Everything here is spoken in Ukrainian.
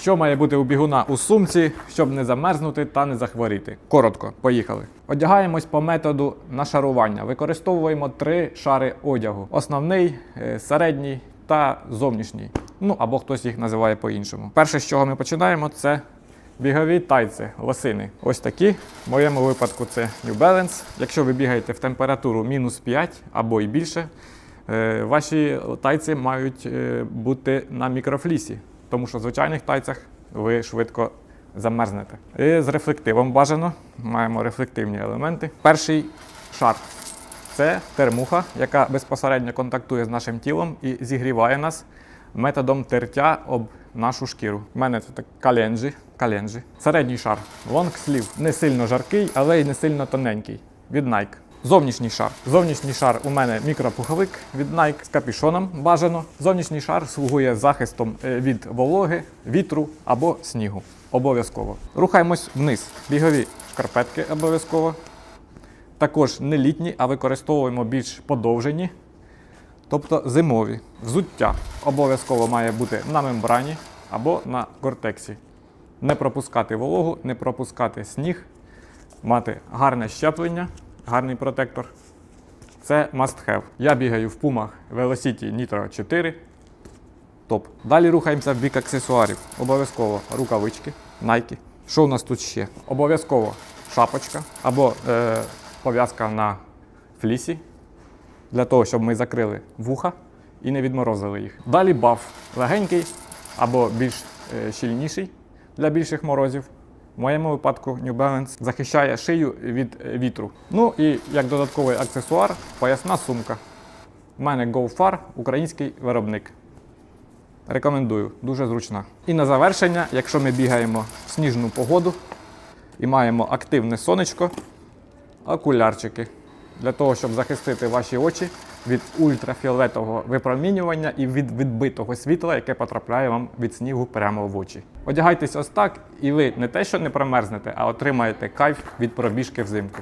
Що має бути у бігуна у сумці, щоб не замерзнути та не захворіти? Коротко, поїхали. Одягаємось по методу нашарування. Використовуємо три шари одягу: основний, е, середній та зовнішній. Ну або хтось їх називає по-іншому. Перше, з чого ми починаємо, це бігові тайці, лосини. Ось такі. В моєму випадку це New Balance. Якщо ви бігаєте в температуру мінус 5 або і більше, е, ваші тайці мають е, бути на мікрофлісі, тому що в звичайних тайцях ви швидко замерзнете. І з рефлективом бажано. Маємо рефлективні елементи. Перший шар це термуха, яка безпосередньо контактує з нашим тілом і зігріває нас методом тертя об нашу шкіру. У мене це так календжі. календжі. Середній шар sleeve. Не сильно жаркий, але й не сильно тоненький. Від Nike. Зовнішній шар. Зовнішній шар у мене мікропуховик від Nike з капюшоном бажано. Зовнішній шар слугує захистом е, від вологи, вітру або снігу. Обов'язково. Рухаємось вниз. Бігові шкарпетки обов'язково. Також не літні, а використовуємо більш подовжені, тобто зимові. Взуття обов'язково має бути на мембрані або на гортексі. Не пропускати вологу, не пропускати сніг, мати гарне щеплення, гарний протектор. Це must have. Я бігаю в пумах Velocity Nitro 4. Топ. Далі рухаємося в бік аксесуарів. Обов'язково рукавички, Nike. Що у нас тут ще? Обов'язково шапочка або е, пов'язка на флісі, для того, щоб ми закрили вуха і не відморозили їх. Далі баф легенький або більш е, щільніший для більших морозів. В моєму випадку New Balance захищає шию від вітру. Ну і як додатковий аксесуар, поясна сумка. У мене GoFar, український виробник. Рекомендую, дуже зручна. І на завершення, якщо ми бігаємо в сніжну погоду і маємо активне сонечко, окулярчики для того, щоб захистити ваші очі від ультрафіолетового випромінювання і від відбитого світла, яке потрапляє вам від снігу прямо в очі. Одягайтесь ось так, і ви не те, що не промерзнете, а отримаєте кайф від пробіжки взимку.